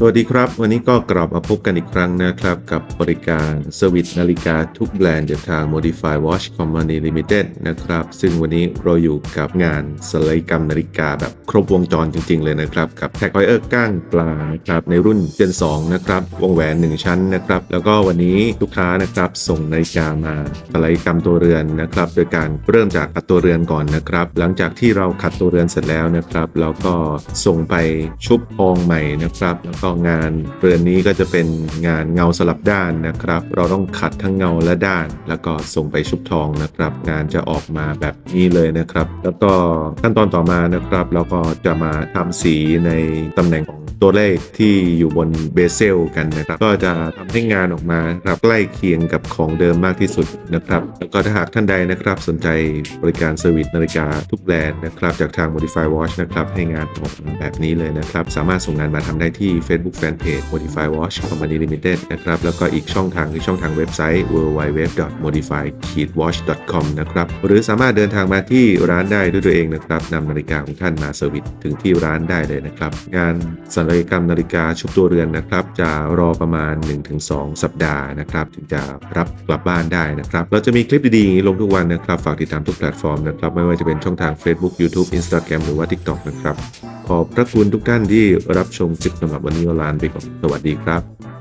สวัสดีครับ วันนี้ก็กลับมาพบกันอีกครั้งนะครับ กับบริการเซอร์วิสนาฬิกาทุกแบรนด์จากทาง Modify Watch Company Limited นะครับ ซึ่งวันนี้เราอยู่กับงานศัลยกรรมนาฬิกาแบบครบวงจรจริง ๆ เลยนะครับ กับแท็กไวเออร์ก้างปลาครับในรุ่น Gen 2 นะครับ วงแหวน 1 ชั้นนะครับ แล้วก็วันนี้ลูกค้านะครับส่งนาฬิกามาศัลยกรรมตัวเรือนนะครับ โดยการเริ่มจากขัดตัวเรือนก่อนนะครับ หลังจากที่เราขัดตัวเรือนเสร็จแล้วนะครับเราก็ส่งไปชุบทองใหม่นะครับแล้วก็งานเรือนนี้ก็จะเป็นงานเงาสลับด้านนะครับ เราต้องขัดทั้งเงาและด้าน แล้วก็ส่งไปชุบทองนะครับ งานจะออกมาแบบนี้เลยนะครับ แล้วก็ขั้นตอนต่อมานะครับ เราก็จะมาทำสีในตำแหน่งของ ตัวเลขที่อยู่บนเบเซลกันนะครับ ก็จะทำให้งานออกมาครับใกล้เคียงกับของเดิมมากที่สุดนะครับ แล้วก็ถ้าหากท่านใดนะครับสนใจบริการเซอร์วิสนาฬิกาทุกแบรนด์นะครับจากทาง Modify Watch นะครับให้งานออกมาแบบนี้เลยนะครับ สามารถส่งงานมาทำได้ที่ Facebook Fanpage Modify Watch Company Limited นะครับแล้วก็อีกช่องทางคือช่องทางเว็บไซต์ www.modify-watch.com นะครับหรือสามารถเดินทางมาที่ร้านได้ด้วยตัวเองนะครับนำนาฬิกาของท่านมาเซอร์วิสถึงที่ร้านได้เลยนะครับงานศัลยกรรมนาฬิกาชุบตัวเรือนนะครับ จะรอประมาณ 1-2 สัปดาห์นะครับ ถึงจะรับกลับบ้านได้นะครับ เราจะมีคลิปดีๆ ลงทุกวันนะครับ ฝากติดตามทุกแพลตฟอร์มนะครับ ไม่ว่าจะเป็นช่องทาง Facebook YouTube Instagram หรือว่า TikTok นะครับ ขอบพระคุณทุกท่านที่รับชมคลิปสำหรับวันนี้ลาไปก่อนสวัสดีครับ